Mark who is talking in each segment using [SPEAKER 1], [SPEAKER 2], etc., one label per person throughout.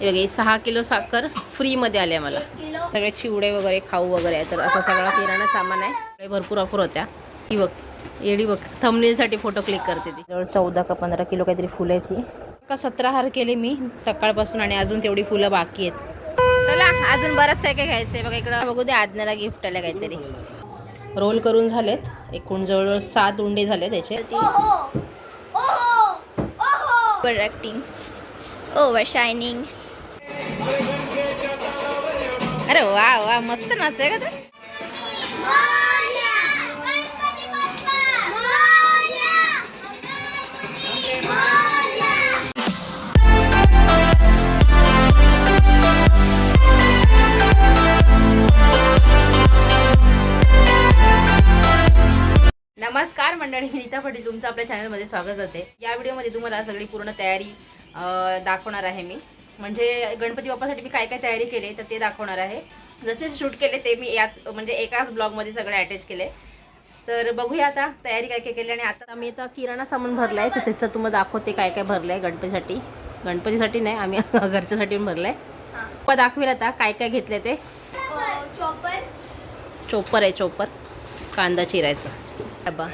[SPEAKER 1] हे बघा, ही सहा किलो साखर फ्रीमध्ये आली आहे मला. सगळे चिवडे वगैरे खाऊ वगैरे आहे. तर असा सगळा किराणा सामान आहे. भरपूर ऑफर होत्या. ही बघ येडी बघ थंबनेलसाठी फोटो क्लिक करते ती. जवळ चौदा का पंधरा किलो काहीतरी फुलं आहेत ही. का सतरा हार केले मी सकाळपासून आणि अजून तेवढी फुलं बाकी आहेत. चला अजून बरंच काय काय घ्यायचं आहे बघा इकडं. बघू दे आज्ञाला गिफ्ट आलं काहीतरी. रोल करून झालेत. एकूण जवळजवळ सात उंडे झाले त्याचे
[SPEAKER 2] acting. Over shining.
[SPEAKER 1] अरे वा वा मस्त नाचते का तू? नमस्कार मंडळी मी नीता पाटील. तुमचं आपल्या चॅनलमध्ये स्वागत होते या व्हिडिओमध्ये तुम्हाला सगळी पूर्ण तयारी दाखवणार आहे मी. म्हणजे गणपती बाप्पासाठी मी काय काय तयारी केली तर ते दाखवणार आहे. जसे शूट केले ते मी याच म्हणजे एकाच ब्लॉगमध्ये सगळे अटॅच केले. तर बघूया आता तयारी काय काय केली आणि आता मी आता किराणा सामान भरलं आहे तर त्याचं तुम्हाला दाखवते काय काय भरलं आहे गणपतीसाठी. गणपतीसाठी नाही आम्ही घरच्यासाठी पण भरलं आहे दाखवेल आता काय काय घेतले ते.
[SPEAKER 2] चॉपर.
[SPEAKER 1] चोपर आहे चोपर. कांदा चिरायचा. डब्बा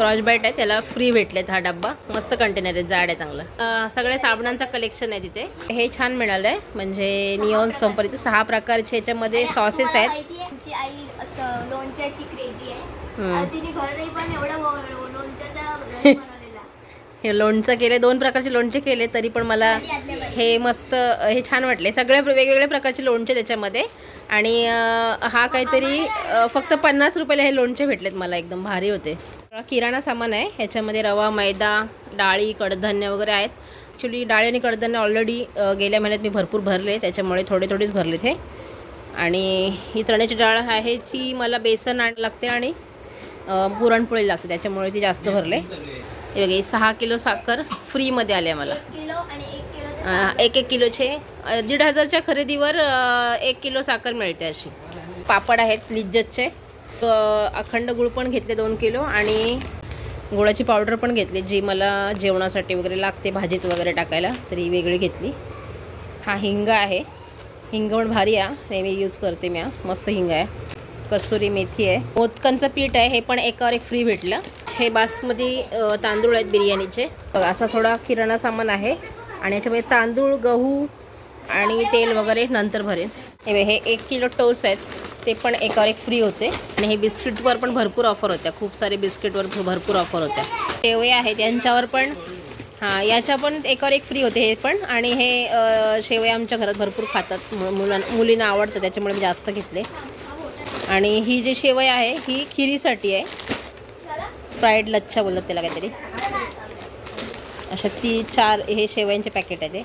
[SPEAKER 1] क्रॉच बाईट आहे त्याला फ्री भेटलेत हा डब्बा. मस्त कंटेनर आहे जाड आहे चांगलं. अं, सगळे साबणांचा कलेक्शन आहे तिथे. हे छान मिळालं आहे म्हणजे निऑन्स कंपनीचं सहा प्रकारचे ह्याच्यामध्ये सॉसेस आहेत.
[SPEAKER 2] आमची आई असं लोणच्याची क्रेझी आहे.
[SPEAKER 1] हम्म.
[SPEAKER 2] आणि तिने घरी पण एवढं लो- लो- लोणच्याचा बनवलेला.
[SPEAKER 1] हे लोणचं केले दोन प्रकारचे लोणचे केले तरी पण मला. हे मस्त हे छान वाटले. सगळे वेगवेगळ्या प्रकारचे लोणचे त्याच्यामध्ये. आणि हा काहीतरी फक्त पन्नास रुपयाला हे लोणचे भेटलेत मला एकदम भारी होते. किराणा सामान आहे. ह्याच्यामध्ये रवा मैदा डाळी कडधान्य वगैरे आहेत. ॲक्च्युली डाळी आणि कडधान्य ऑलरेडी गेल्या महिन्यात मी भरपूर भरले. त्याच्यामुळे थोडे थोडेच भरलेत हे आणि ही चण्याची डाळ आहे ती मला बेसन आण लागते आणि पुरणपोळी लागते. त्याच्यामुळे ती जास्त भरले. हे बघा ही सहा किलो साखर फ्रीमध्ये आली आहे मला.
[SPEAKER 2] एक एक ते
[SPEAKER 1] किलोचे दीड हजारच्या खरेदीवर एक किलो साखर मिळते अशी. पापड आहेत लिज्जतचे. अखंड गुळ पण घेतले दोन किलो आणि गुळाची पावडर पण घेतली जी मला जेवणासाठी वगैरे लागते भाजीत वगैरे टाकायला तरी वेगळी घेतली. हा हिंग आहे. हिंग पण भारी आहे. नेहमी यूज करते मी. हा. मस्त हिंग आहे. कसुरी मेथी आहे. मोदकांचं पीठ आहे हे पण एकावर एक फ्री भेटलं. हे बासमती तांदूळ आहेत बिर्याणीचे. बघा असा थोडा किराणा सामान आहे आणि याच्यामध्ये तांदूळ गहू आणि तेल वगैरे नंतर भरेन. हे हे एक किलो टोस आहेत. ते पण एकावर एक फ्री होते. आणि हे बिस्किटवर पण भरपूर ऑफर होत्या. खूप सारे बिस्किटवर भरपूर ऑफर होत्या. शेवया आहेत यांच्यावर पण हां याच्या पण एकावर एक फ्री होते हे पण. आणि हे शेवया आमच्या घरात भरपूर खातात. मु- मुलां मुलींना आवडतं त्याच्यामुळे मी जास्त घेतले. आणि ही जी शेवय आहे ही खिरीसाठी आहे. फ्राईड लच्छा बोलतात त्याला काहीतरी. अशा ती चार हे शेवयांचे पॅकेट आहे ते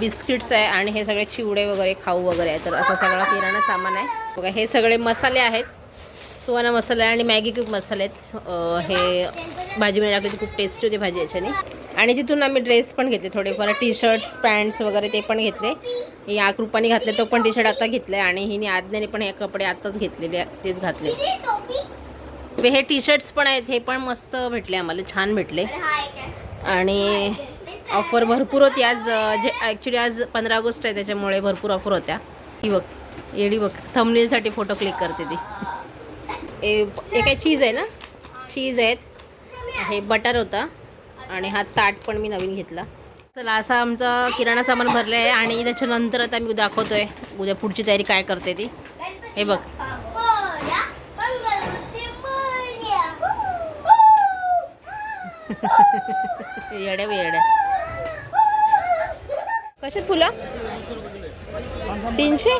[SPEAKER 1] बिस्किट्स आहे आणि हे सगळे चिवडे वगैरे खाऊ वगैरे आहे. तर असा सगळा किराणा सामान आहे. बघा हे सगळे मसाले आहेत. सुवाना मसाला आहे आणि मॅगी क्यूब मसाले आहेत. हे भाजीमध्ये म्हणजे टाकली ती खूप टेस्टी होती भाजी याच्याने. आणि तिथून आम्ही ड्रेस पण घेतले थोडेफार. टी शर्ट्स पॅन्ट्स वगैरे ते पण घेतले. हे या कृपाने घातले तो पण टी शर्ट आता घेतले आणि हिने आज्ञाने पण हे कपडे आताच घेतलेले तेच घातले. हे टी शर्ट्स पण आहेत. हे पण मस्त भेटले आम्हाला. छान भेटले.
[SPEAKER 2] आणि
[SPEAKER 1] ऑफर भरपूर होती. आज जे ॲक्च्युली आज पंधरा ऑगस्ट आहे त्याच्यामुळे भरपूर ऑफर होत्या. ही बघ एडी बघ थंबनेलसाठी फोटो क्लिक करते ती. हे हे काय चीज आहे ना? चीज आहेत. हे बटर होता. आणि हा ताट पण मी नवीन घेतला. चला असा आमचा किराणा सामान भरलं आहे. आणि त्याच्यानंतर आता मी आहे उद्या पुढची तयारी काय करते ती. हे बघ. येड्या येड्या कसे फुलं? तीनशे?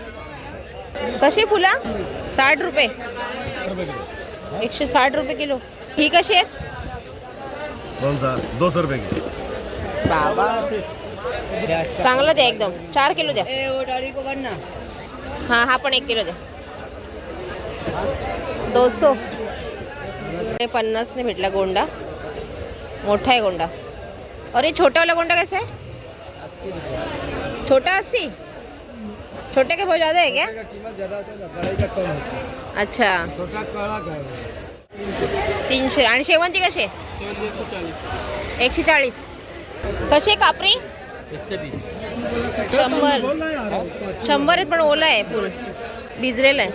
[SPEAKER 1] कसे फुलं? साठ रुपये. एकशे साठ रुपये किलो. ही कशी आहेत?
[SPEAKER 3] सा दो सौ रुपये
[SPEAKER 1] बाबा. चांगलं द्या एकदम. चार किलो द्या. हां हा पण एक किलो द्या. दोनशो. हे पन्नासने भेटला गोंडा. मोठा आहे गोंडा. अरे छोटावाला गोंडा कैसा है छोटा अस्सी? छोटे के बहुत ज़्यादा है क्या? अच्छा। तीनशे. आणि शेवंती कशी आहे एकशे चाळीस कशी आहे कापरी? शंभर. शंभर आहेत पण ओला आहे फुल. भिजलेलं आहे.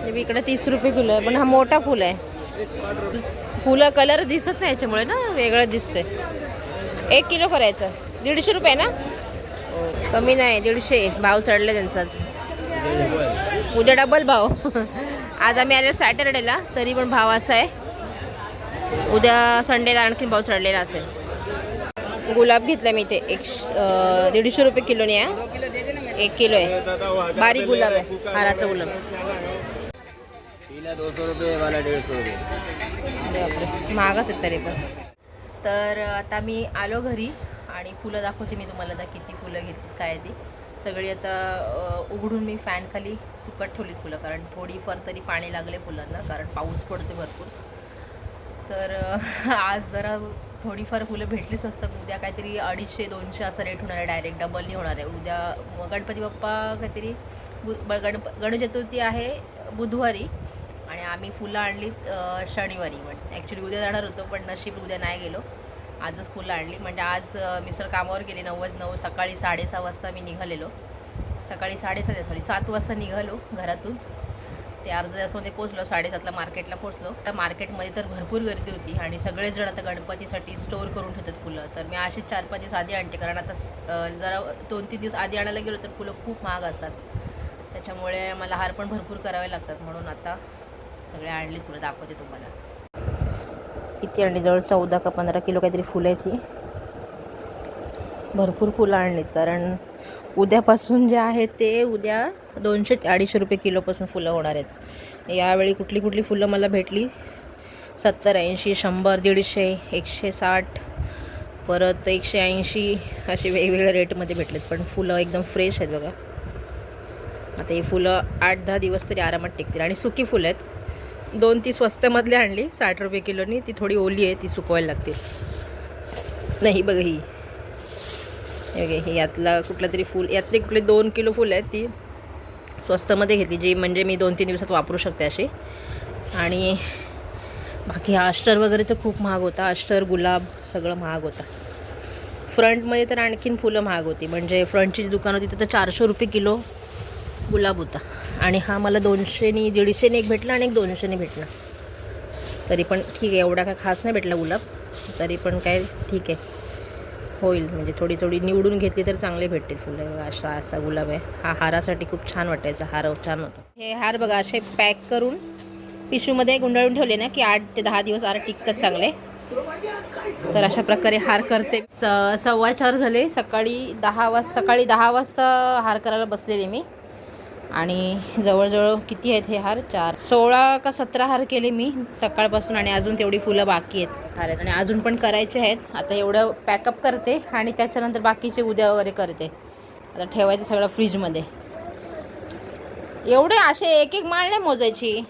[SPEAKER 4] म्हणजे तीस
[SPEAKER 1] इकडे तीस रुपये किलो आहे पण हा मोठा फुल आहे. फुलं कलर दिसत नाही याच्यामुळे ना वेगळं दिसतंय. एक किलो करायचं. दीडशे रुपये ना? कमी नाही दीडशे. भाव चढले त्यांचाच उद्या डबल भाव. आज आम्ही आलो सॅटरडेला तरी पण भाव असा आहे. उद्या संडेला आणखी भाव चढलेला असेल. गुलाब घेतला मी इथे. एक दीडशे रुपये किलोने आहे. एक किलो आहे. बारीक गुलाब आहे हाराचा गुलाब.
[SPEAKER 4] दो सौ रुपये वाला डेढ़ सौ रुपये
[SPEAKER 1] महागच आहेत तरी पण. तर आता मी आलो घरी आणि फुलं दाखवते मी तुम्हाला आता किती फुलं घेतलीत काय ती. सगळी आता उघडून मी फॅनखाली सुकट सुकत ठेवलीत फुलं कारण थोडीफार तरी पाणी लागले फुलांना कारण पाऊस पडते भरपूर. तर आज जरा थोडीफार फुलं भेटली स्वस्त उद्या काहीतरी अडीचशे दोनशे असा रेट होणार आहे डायरेक्ट डबलनी होणार आहे. उद्या गणपती बाप्पा काहीतरी बु गणप गणेश चतुर्थी आहे बुधवारी. आणि आम्ही फुलं आणली शनिवारी. पण ॲक्च्युली उद्या जाणार होतो पण नशीब उद्या नाही गेलो. आजच फुलं आणली. म्हणजे आज मिसर कामावर गेले नऊ वाज नऊ सकाळी साडेसहा वाजता मी निघालेलो. सकाळी साडेसहा सॉरी सात वाजता निघालो घरातून. ते अर्ध्या तासामध्ये पोचलो साडेसातला मार्केटला पोचलो त्या मार्केटमध्ये तर भरपूर गर्दी होती आणि सगळेच जण आता गणपतीसाठी स्टोअर करून ठेवतात फुलं. तर मी अशीच चार पाच दिवस आधी आणते कारण आता जरा दोन तीन दिवस आधी आणायला गेलो तर फुलं खूप महाग असतात. त्याच्यामुळे मला हार पण भरपूर करावे लागतात म्हणून आता सगळे आणले फुलं दाखवते तुम्हाला. किती आणली? जवळ चौदा का पंधरा किलो काहीतरी फुलं आहेत ही. भरपूर फुलं आणलीत कारण उद्यापासून जे आहे ते उद्या दोनशे ते अडीचशे रुपये किलोपासून फुलं होणार आहेत. यावेळी कुठली कुठली फुलं मला भेटली? सत्तर ऐंशी शंभर दीडशे एकशे साठ परत एकशे ऐंशी असे वेगवेगळ्या रेटमध्ये भेटलेत. पण फुलं एकदम फ्रेश आहेत बघा. आता ही फुलं आठ दहा दिवस तरी आरामात टिकतील. आणि सुकी फुलं आहेत. दोन ती स्वस्तमधली आणली साठ रुपये किलोनी. ती थोडी ओली आहे ती सुकवायला लागते. नाही बघ ही. हे यातला कुठलं तरी फूल यातले कुठले दोन किलो फुलं आहेत ती स्वस्तमध्ये घेतली जी म्हणजे मी दोन तीन दिवसात वापरू शकते अशी. आणि बाकी अष्टर वगैरे तर खूप महाग होता. अष्टर गुलाब सगळं महाग होता. फ्रंटमध्ये तर आणखीन फुलं महाग होती. म्हणजे फ्रंटची जी दुकान होती तिथं चारशे रुपये किलो गुलाब होता. आणि हा मला दोनशेनी दीडशेने एक भेटला आणि एक दोनशेने भेटला. तरी पण ठीक आहे एवढा काय खास नाही भेटला गुलाब. तरी पण काय ठीक आहे. होईल म्हणजे थोडी थोडी निवडून घेतली तर चांगले भेटतील फुलं. बघा असा असा गुलाब आहे. हा हारासाठी खूप छान वाटायचा हार छान होता. हे हार बघा असे पॅक करून पिशूमध्ये गुंडाळून ठेवले ना की आठ ते दहा दिवस हार टिकतात चांगले. तर अशा प्रकारे हार करते. स सव्वा चार झाले. सकाळी दहा वाज सकाळी दहा वाजता हार करायला बसलेले मी. आणि जवळजवळ किती आहेत हे हार? चार. सोळा का सतरा हार केले मी सकाळपासून आणि अजून तेवढी फुलं बाकी आहेत. हार आहेत. आणि अजून पण करायचे आहेत. आता एवढं पॅकअप करते आणि त्याच्यानंतर बाकीचे उद्या वगैरे करते. आता ठेवायचं सगळं फ्रीजमध्ये एवढे असे एक एक माळ नाही मोजायची.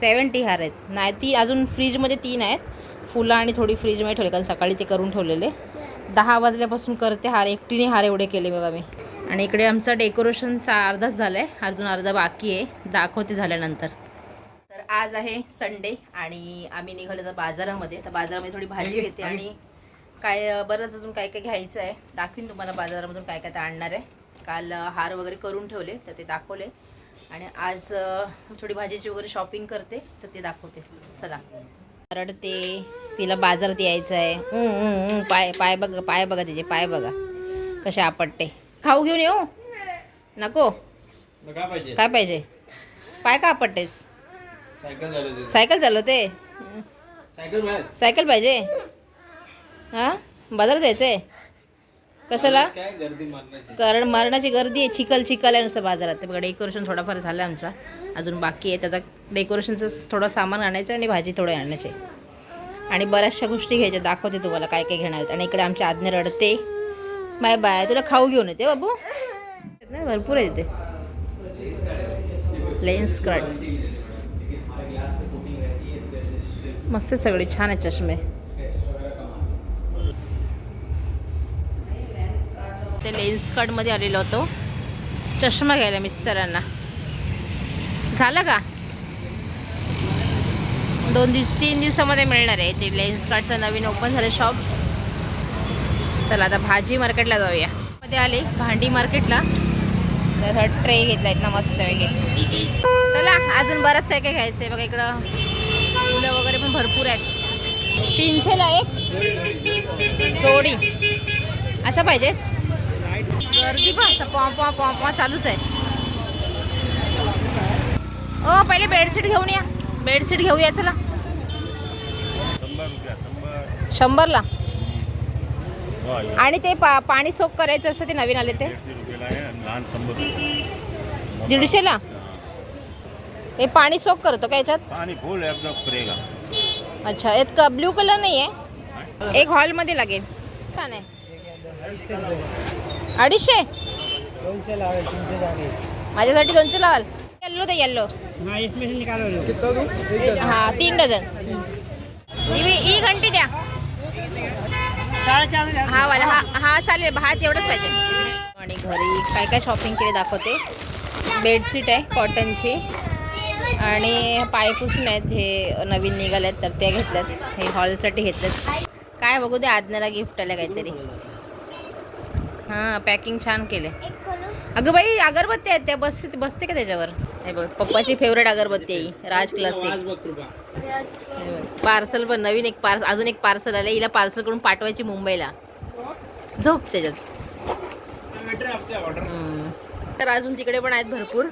[SPEAKER 1] सेवन्टी हार आहेत. नाही ती अजून फ्रीजमध्ये तीन आहेत. फुलं आणि थोडी फ्रीजमध्ये ठेवली कारण सकाळी ते करून ठेवलेले. दहा वाजल्यापासून करते हार एकटीने हार एवढे केले बघा मी. आणि इकडे आमचा डेकोरेशनचा अर्धाच झाला आहे अजून अर्धा बाकी आहे दाखवते झाल्यानंतर. तर आज आहे संडे आणि आम्ही निघालो तर बाजारामध्ये. तर बाजारामध्ये थोडी भाजी घेते आणि काय बरंच अजून काय काय घ्यायचं आहे. दाखवीन तुम्हाला बाजारामधून काय काय ते आणणार आहे. काल हार वगैरे करून ठेवले तर ते दाखवले. आणि आज थोडी भाजीची वगैरे शॉपिंग करते तर ते दाखवते. चला. रडते तिला बाजारात यायचं आहे पाय पाय बघा पाय बघा तिचे पाय बघा. कसे आपटते. खाऊ घेऊन येऊ? नको.
[SPEAKER 4] काय पाहिजे?
[SPEAKER 1] पाय का आपटतेस?
[SPEAKER 4] सायकल
[SPEAKER 1] चालवते
[SPEAKER 4] सायकल
[SPEAKER 1] पाहिजे? हां? बाजारात यायचंय? कशाला? कारण मरणाची गर्दी आहे चिखल चिखल आहे नुसतं बाजारात. ते बघा डेकोरेशन थोडाफार झालं आमचा. अजून बाकी आहे. त्याचा डेकोरेशनचं थोडं सामान आणायचं आणि भाजी थोडं आणायचे. आणि बऱ्याचशा गोष्टी घ्यायच्या. दाखवते तुम्हाला काय काय घेणार आणि इकडे आमची आज्ञा रडते. Bye bye. तुला खाऊ घेऊन येते बाबू. भरपूर आहे ते लेन्स कट्स मस्त सगळे. छान आहे चष्मे. ते लेन्समध्ये आलेलो होतो. चष्मा घ्यायला मिस्टरांना. झालं का? दोन दिवस तीन दिवसामध्ये मिळणार आहे. ते लेन्स कार्डचं नवीन ओपन झालं शॉप चला आता भाजी मार्केटला जाऊया. मध्ये आले भांडी मार्केटला तर हा ट्रे घेतला आहेत ना मस्त वगैरे चला अजून बरंच काय काय घ्यायचं आहे. बघा इकडं फुलं वगैरे पण भरपूर आहेत. तीनशेला एक जोडी. अशा पाहिजेत. गर्दी पण असं पॉ पॉ पॉ पॉ चालूच आहे. ओ पहिले बेडशीट घेऊन या. बेडशीट घेऊया चला. शंभरला.
[SPEAKER 3] हे
[SPEAKER 1] आणि ते पा पाणी सोक करायचं असतं ते नवीन आले ते.
[SPEAKER 3] दीडशे रुपयाला आहे आणि लहान शंभर रुपये
[SPEAKER 1] दीडशेला?
[SPEAKER 3] हा.
[SPEAKER 1] ते पाणी सोक करतो का याच्यात?
[SPEAKER 3] पाणी फुल एकदम फ्रेगा
[SPEAKER 1] अच्छा यात का ब्ल्यू कलर नाही आहे एक हॉलमध्ये लागेल. छान आहे. अडीचशे? माझ्यासाठी दोनशे लावाल. येल्लो ते येल्लो.
[SPEAKER 5] नाही इसमें से निकालो
[SPEAKER 1] हा तीन डझन. ही ही घंटी द्या. हा वाला हा हा चालेल भात एवढंच पाहिजे. आणि घरी काय काय शॉपिंग केले दाखवते. बेडशीट आहे कॉटनची आणि पायपुसून आहेत हे नवीन निघाल्यात तर त्या घेतल्यात. हे हॉलसाठी घेतल्यात. काय बघू दे आज्ञाला गिफ्ट आलं काहीतरी. हां पॅकिंग छान केले अगं बाई अगरबत्ती आहेत त्या. बस बसते का त्याच्यावर? हे बघ पप्पाची फेवरेट अगरबत्ती आहे ही, राज क्लासिक पार्सल पण नवीन एक पार्सल अजून एक पार्सल आलं हिला पार्सल करून पाठवायची मुंबईला. झोप त्याच्यात. तर अजून तिकडे पण आहेत भरपूर.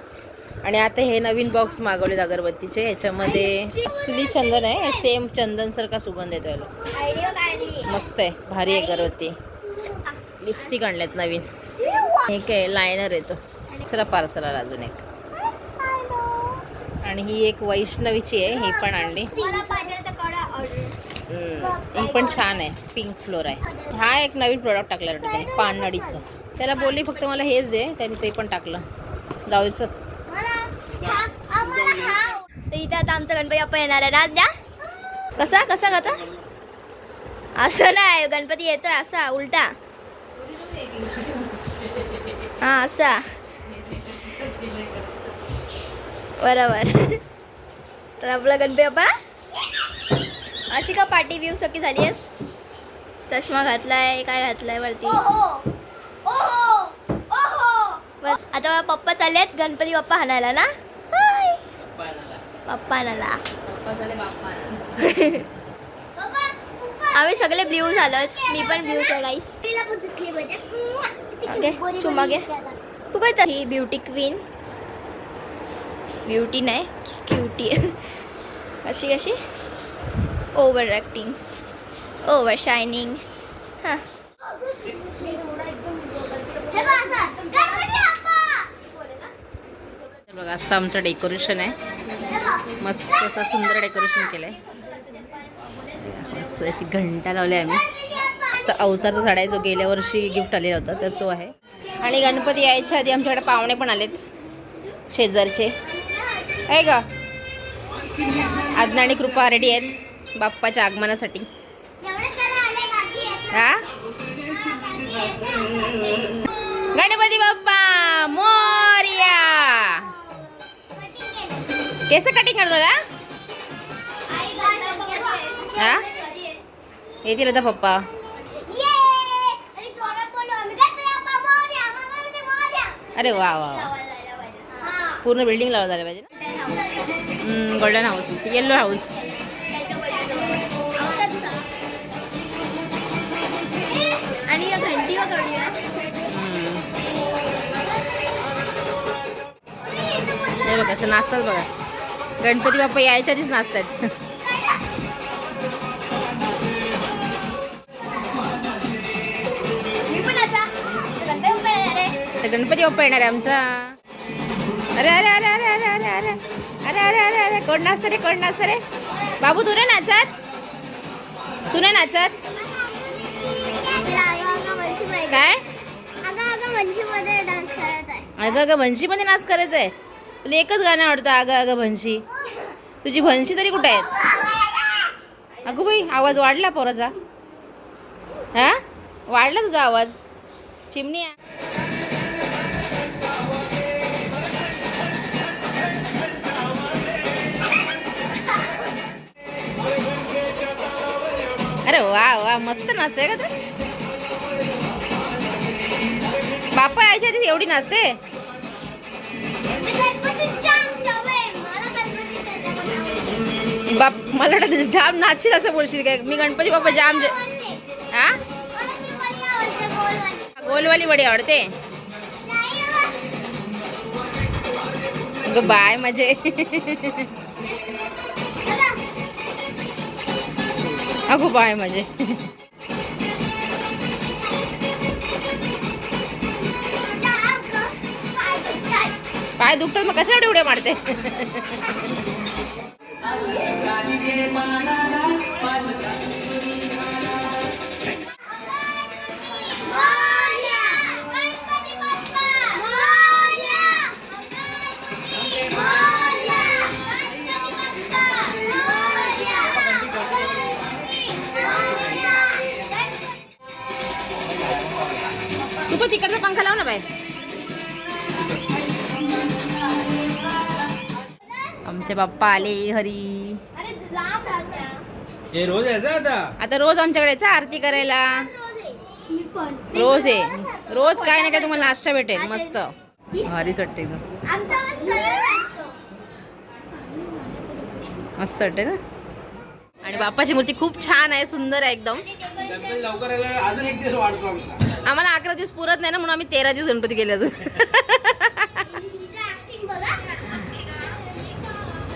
[SPEAKER 1] आणि आता हे नवीन बॉक्स मागवलेत अगरबत्तीचे. याच्यामध्ये असली चंदन आहे. सेम चंदन सारखा सुगंध येतो याला मस्त आहे. भारी आहे अगरबत्ती. लिपस्टिक आणल्यात नवीन. एक आहे लायनर येतो. दुसरा पार्सल आला अजून एक. आणि ही एक वैष्णवीची आहे ही पण आणली. ही पण छान आहे पिंक फ्लोर आहे. हा एक नवीन प्रोडक्ट टाकला वाटतं त्याने पाननडीचं त्याला बोलली फक्त मला हेच दे त्याने ते पण टाकलं. जाऊचं
[SPEAKER 2] तर इथे आता आमचा गणपती बाप्पा येणार आहे ना द्या कसा कसा कसा? असं नाही गणपती येतोय असा उलटा. हा असा. बरोबर. तर आपला गणपती बाप्पा अशी का पार्टी व्यू सकी झाली आहेस? चष्मा घातलाय काय घातलाय वरती? आता पप्पा चाललेत गणपती बाप्पा हाणायला ना. पप्पा आणायला. आम्ही सगळे ब्ल्यू झालोत. मी पण ब्ल्यूच आहे गाईस ओके चुमा घे तू काय तर ही ब्युटी क्वीन ब्युटी नाही क्युटी अशी कशी ओव्हर ॲक्टिंग ओव्हर शायनिंग हां
[SPEAKER 1] तर बघा असं आमचं डेकोरेशन आहे. मस्त असं सुंदर डेकोरेशन केलं आहे असं अशी घंटा लावली आम्ही. मस्त अवतारचा झाड आहे जो गेल्या वर्षी गिफ्ट आलेला होता तर तो आहे. आणि गणपती यायच्या आधी आमच्याकडे पाहुणे पण आलेत शेजारचे. आहे का आज्ञा आणि कृपा रेडी आहेत बाप्पाच्या आगमनासाठी. हा? गणपती बाप्पा मोर्या. केस कटिंग करतो का? येतील आता पप्पा. अरे वा वा वा. पूर्ण बिल्डिंग लावा झालं पाहिजे ना? गोल्डन हाऊस येल्लो हाऊस
[SPEAKER 2] आणि
[SPEAKER 1] हे बघा असं नाचतात बघा. गणपती बाप्पा यायच्या आधीच नाचतात
[SPEAKER 2] गणपती बाप्पा येणार आहे
[SPEAKER 1] आमचा अरे अरे अरे अरे अरे अरे अरे अरे अरे अरे अरे कोण नाचतं रे कोण नाचतं रे बाबू तू नाही नाचत तू नाही नाचत काय
[SPEAKER 2] अगं अगं मंचूमध्ये
[SPEAKER 1] मध्ये नाच करायचं आहे तुला एकच गाणं आवडतं अगं अगं भंशी तुझी भन्शी तरी कुठे आहेत अगं बाई आवाज वाढला पोराचा हा वाढला तुझा आवाज चिमणी वा वा मस्त नाचते का ते? बाप्पा यायच्या आधी एवढी नाचते? बाप मला वाटतं जाम नाचशील असं बोलशील काय? मी गणपती बाप्पा जाम ज- हा गोलवाली वडी आवडते? अगं बाय माझे अगो बाय माझे. पाय दुखतात मग कशा एवढे उड्या मारते? पण तिकडचा पंखा लाव ना बाय आमचे बाप्पा आले हरी.
[SPEAKER 4] हे रोज यायचं आता?
[SPEAKER 1] आता रोज आमच्याकडे आरती करायला.
[SPEAKER 2] मी पण.
[SPEAKER 1] रोज आहे रोज काय नाही काय तुम्हाला नाश्ता भेटेल मस्त. भारीच वाटते एकदम
[SPEAKER 2] आमचा बस कलर असतो
[SPEAKER 1] मस्त वाटते ना? आणि बाप्पाची मूर्ती खूप छान आहे सुंदर आहे एकदम.
[SPEAKER 4] गणपती लवकर आला अजून एक दिवस वाढतो आमचा.
[SPEAKER 1] आम्हाला अकरा दिवस पुरत नाही ना म्हणून आम्ही तेरा दिवस गणपती केले अजून.
[SPEAKER 2] ऍक्टिंग बघा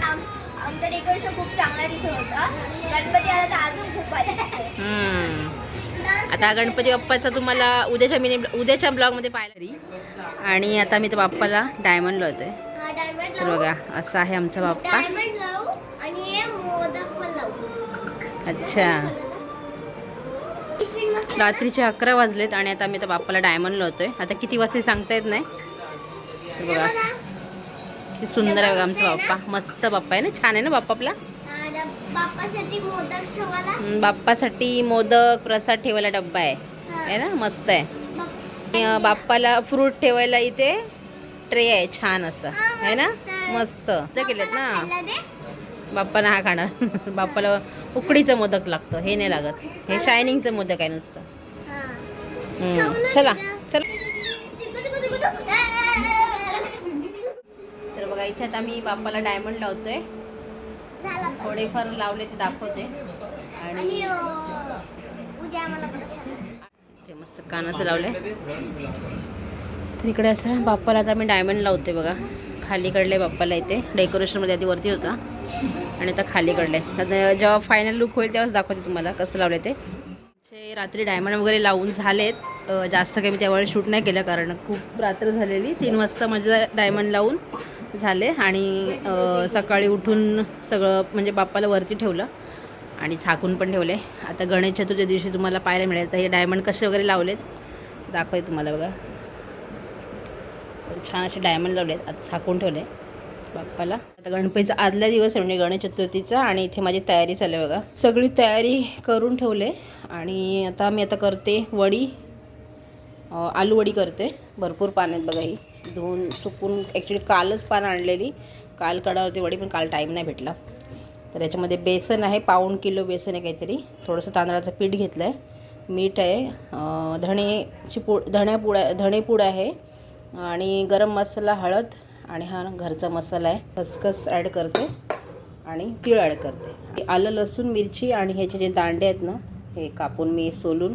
[SPEAKER 2] आम- आमचं डेकोरेशन खूप चांगला दिसत होतं. गणपती आला तर अजून खूप भारी दिसतंय.
[SPEAKER 1] हम्म. आता गणपती बाप्पाचा तुम्हाला उद्याच्या मिनी उद्याच्या ब्लॉगमध्ये पाहायला तरी. आणि आता मी त्या बाप्पाला डायमंड लावतोय.
[SPEAKER 2] हा डायमंड
[SPEAKER 1] तर
[SPEAKER 2] लावू.
[SPEAKER 1] बघा असा आहे आमचा बाप्पा.
[SPEAKER 2] डायमंड लावू आणि हे मोदक पण लावू.
[SPEAKER 1] अच्छा. रात्रीचे अकरा वाजलेत आणि आता मी तर बाप्पाला डायमंड लावतोय. आता किती वाजता सांगता येत नाही. तर बघा किती सुंदर आहे बघा आमचा बाप्पा. मस्त बाप्पा आहे ना? छान आहे ना बाप्पा आपला?
[SPEAKER 2] बाप्पासाठी मोदक
[SPEAKER 1] प्रसाद ठेवायला डब्बा आहे. आहे ना? मस्त आहे. बाप्पाला फ्रूट ठेवायला इथे ट्रे आहे. छान असं. आहे ना? मस्त. ते केलेत ना?
[SPEAKER 2] दे.
[SPEAKER 1] बाप्पाला हा खाणार. बाप्पाला उकडीचं मोदक लागतं हे नाही लागत. हे शायनिंगचं मोदक आहे नुसतं. चला चला. तर बघा इथे आता मी बाप्पाला डायमंड लावतोय. थोडेफार लावले ते दाखवते.
[SPEAKER 2] आणि
[SPEAKER 1] मस्त कानाचं लावलंय. तर इकडे असं बाप्पाला आता मी डायमंड लावते बघा. खाली कडले बाप्पाला इथे. डेकोरेशनमध्ये आधी वरती होता. आणि आता खाली कडले आता जेव्हा फायनल लुक होईल तेव्हाच दाखवते तुम्हाला कसं लावलं ते. असे रात्री डायमंड वगैरे लावून झालेत. जास्त काही मी त्यावेळेस शूट नाही केलं कारण खूप रात्र झालेली. तीन वाजता माझं डायमंड लावून झाले आणि सकाळी उठून सगळं म्हणजे बाप्पाला वरती ठेवलं आणि झाकून पण ठेवले. आता गणेश चतुर्थी दिवशी तुम्हाला पाहायला मिळेल. तर हे डायमंड कसे वगैरे लावलेत दाखवते तुम्हाला बघा. छान असे डायमंड लावलेत. आता झाकून ठेवले. बाप्पाला. आता गणपतीचा आदल्या दिवस आहे म्हणजे गणेश चतुर्थीचा आणि इथे माझी तयारी चालू आहे बघा. सगळी तयारी करून ठेवले आणि आता मी आता करते वडी आलू वडी करते. भरपूर पाण्यात आहेत बघा ही. धुवून सुकून ॲक्च्युली कालच पान आणलेली. काल कडावरती वडी पण काल टाईम नाही भेटला. तर याच्यामध्ये बेसन आहे पाऊण किलो बेसन आहे काहीतरी. थोडंसं तांदळाचं पीठ घेतलं आहे मीठ आहे धणेची पूड धण्यापूड आहे धणेपूड आहे. आणि गरम मसाला हळद आणि हा घरचा मसाला आहे. खसखस ॲड करते आणि तीळ ॲड करते. आलं लसूण मिरची आणि ह्याचे जे दांडे आहेत ना हे कापून मी सोलून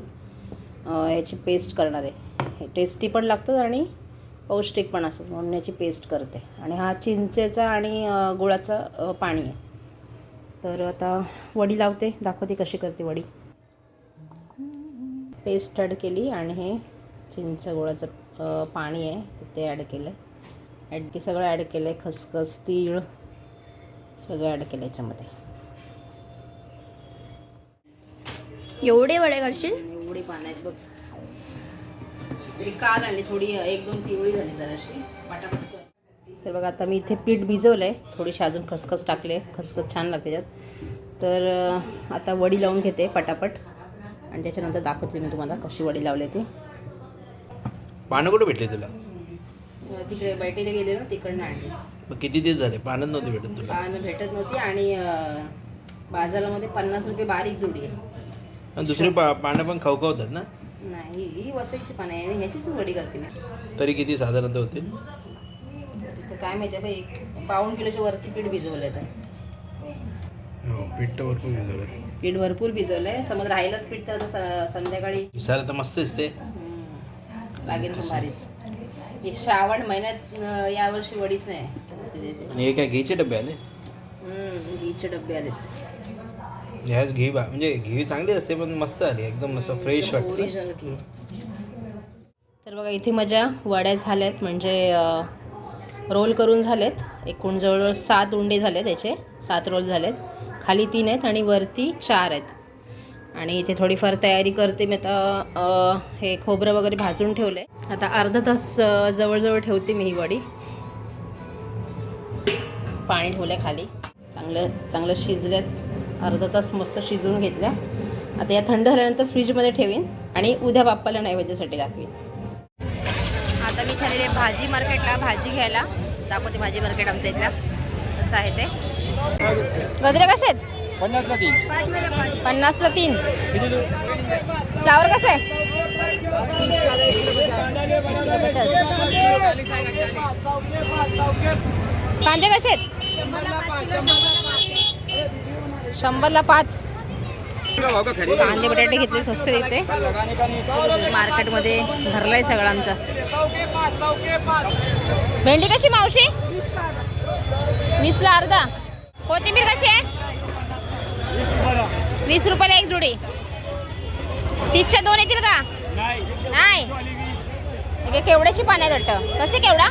[SPEAKER 1] ह्याची पेस्ट करणार आहे. हे टेस्टी पण लागतं आणि पौष्टिक पण असतात म्हणून याची पेस्ट करते. आणि हा चिंचेचा आणि गुळाचा पाणी आहे. तर आता वडी लावते. दाखवते कशी करते वडी. पेस्ट ॲड केली आणि हे चिंच गुळाचं पाणी आहे ते ॲड केलं ॲड की सगळं ॲड केलं आहे खसखस तीळ सगळं ॲड केलं याच्यामध्ये.
[SPEAKER 2] एवढे वडे करशील?
[SPEAKER 1] एवढी पानं आहेत बघ. तरी काल आणली थोडी एक दोन पिवळी झाली जराशी. पटापट. कर. तर बघा आता मी इथे पीठ भिजवलं आहे थोडीशी अजून खसखस टाकले. खसखस छान लागते त्याच्यात तर आता वडी लावून घेते पटापट. आणि त्याच्यानंतर दाखवते मी तुम्हाला कशी वडी लावली ती.
[SPEAKER 4] पानं कुठे भेटले तुला?
[SPEAKER 1] तिकडे बैठीला गेले ना तिकडनं आणली.
[SPEAKER 4] मग किती दिवस झाले? पानच नव्हते भेटत तुला?
[SPEAKER 1] पानं भेटत नव्हती आणि अं, बाजारामध्ये पन्नास रुपये बारीक जोडी आहे.
[SPEAKER 4] आणि दुसरी पा पानं पण खवखवतात ना?
[SPEAKER 1] नाही ही वसायची पानं आहे आणि ह्याचीच वडी करते मी.
[SPEAKER 4] तरी किती साधारणतः होतील
[SPEAKER 1] तर काय माहिती आहे बाई एक पाऊण किलोच्या वरती पीठ भिजवलं आहे
[SPEAKER 4] हो पीठ तर भरपूर भिजवलं
[SPEAKER 1] पीठ भरपूर भिजवलं आहे समज राहिलंच पीठ तर स- संध्याकाळी.
[SPEAKER 4] दिसायला तर मस्त दिसते
[SPEAKER 1] हम्म, लागेल पण भारीच. हे श्रावण महिन्यात यावर्षी वडीच नाही.
[SPEAKER 4] आणि हे काय घीचे डबे आले?
[SPEAKER 1] हम्म, घीचे डबे आले
[SPEAKER 4] ह्याच घी बा म्हणजे घी चांगली असते पण मस्त आली एकदम असं फ्रेश वाटतं.
[SPEAKER 1] ओरिजिनल घी. तर बघा इथे माझ्या वड्या झाल्यात म्हणजे रोल करून झालेत. एकूण जवळजवळ सात उंडे झाले त्याचे सात रोल झालेत. खाली तीन आहेत आणि वरती चार आहेत. आणि इथे थोडीफार तयारी करते. मी आता हे खोबरं वगैरे भाजून ठेवलं आहे आता अर्धा तास जवळजवळ ठेवते मी ही वडी. पाणी ठेवलं आहे खाली. चांगलं चांगलं शिजल्यात अर्धा तास मस्त शिजवून घेतल्या. आता या थंड झाल्यानंतर फ्रीजमध्ये ठेवीन आणि उद्या बाप्पाला नैवेद्यासाठी दाखवीन. आता मी झालेले भाजी मार्केटला भाजी घ्यायला. दाखवते भाजी मार्केट आमच्या इथला असं आहे ते? गजरे कसे आहेत?
[SPEAKER 5] पन्नासला तीन.
[SPEAKER 1] पन्नासला तीन. फ्लावर कसं? आहे कांदे कसे आहेत? शंभरला पाच. कांदे बटाटे घेतले स्वस्त देते. मार्केटमध्ये भरलाय सगळं आमचा. भेंडी कशी मावशी? वीसला अर्धा. कोथिंबीर कशी आहे? वीस रुपयाला एक जोडी. तीसच्या दोन येतील का? नाही. हे काय केवड्याची पाने आहेत वाटतं? कसे केवडा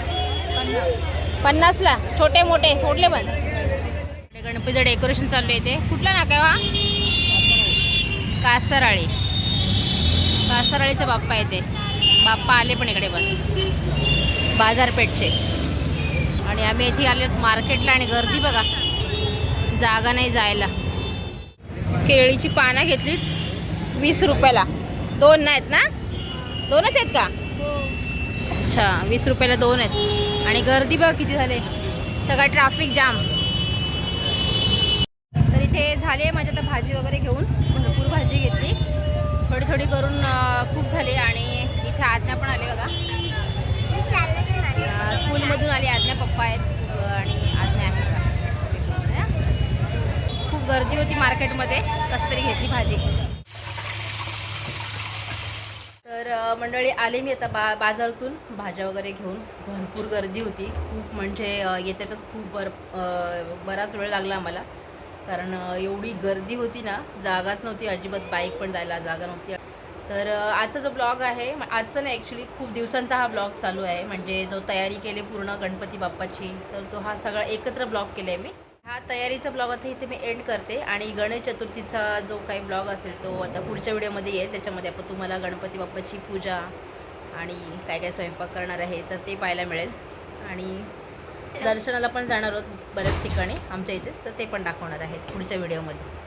[SPEAKER 1] पन्नासला. छोटे मोठे. सोडले पण. गणपतीचं डेकोरेशन चाललं आहे ते. कुठला नाका आहे हा? कासराळी. कासराळीचा बाप्पा आहे ते. बाप्पा आले पण इकडे बस. बाजारपेठचे. आणि आम्ही इथे आलो मार्केटला आणि गर्दी बघा. जागा नाही जायला. केळीची पानं घेतलीत वीस रुपयाला. दोन नाहीत ना? दोनच आहेत का? अच्छा वीस रुपयाला दोन आहेत. आणि गर्दी बघ किती झाले. सगळा ट्रॅफिक जाम तर इथे झाली माझी आता भाजी वगैरे घेऊन. भरपूर भाजी घेतली. थोडी थोडी करून खूप झाली आणि इथे आज्ञा पण आले बघा. स्कूलमधून आली. आज्ञा पप्पा आहेत आणि आज्ञा आहे बघा. खूप गर्दी होती मार्केटमध्ये कसं तरी घेतली भाजी. तर मंडळी आले मी आता बा बाजारातून भाज्या वगैरे घेऊन. भरपूर गर्दी होती. खूप म्हणजे येत्यातच खूप बर बराच वेळ लागला आम्हाला. कारण एवढी गर्दी होती ना जागाच नव्हती. अजिबात बाईक पण जायला जागा नव्हती. तर आजचा जो ब्लॉग आहे आजचा नाही ॲक्च्युली खूप दिवसांचा हा ब्लॉग चालू आहे. म्हणजे जो तयारी केली पूर्ण गणपती बाप्पाची तर तो हा सगळा एकत्र ब्लॉग केला आहे मी. हा तयारीचा ब्लॉग आता इथे मी एंड करते आणि गणेश चतुर्थीचा जो काही ब्लॉग असेल तो आता पुढच्या व्हिडिओमध्ये येईल. त्याच्यामध्ये आपण तुम्हाला गणपती बाप्पाची पूजा आणि काय काय स्वयंपाक करणार आहे तर ते पाहायला मिळेल. आणि दर्शनाला पण जाणार आहोत बऱ्याच ठिकाणी आमच्या इथेच तर ते पण दाखवणार आहेत पुढच्या व्हिडिओमध्ये.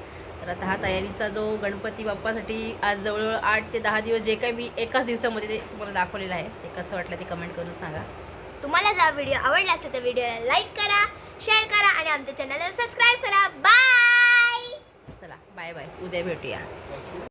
[SPEAKER 1] तर आता हा तयारीचा जो गणपती बाप्पासाठी आज जवळजवळ आठ ते दहा दिवस जे काही मी एकाच दिवसामध्ये ते तुम्हाला दाखवलेलं आहे ते कसं वाटलं ते कमेंट करून सांगा.
[SPEAKER 2] तुम्हाला जर व्हिडिओ आवडला असेल तर व्हिडिओला लाईक करा शेअर करा आणि आमच्या चॅनलला सबस्क्राईब करा. बाय
[SPEAKER 1] चला बाय बाय उद्या भेटूया.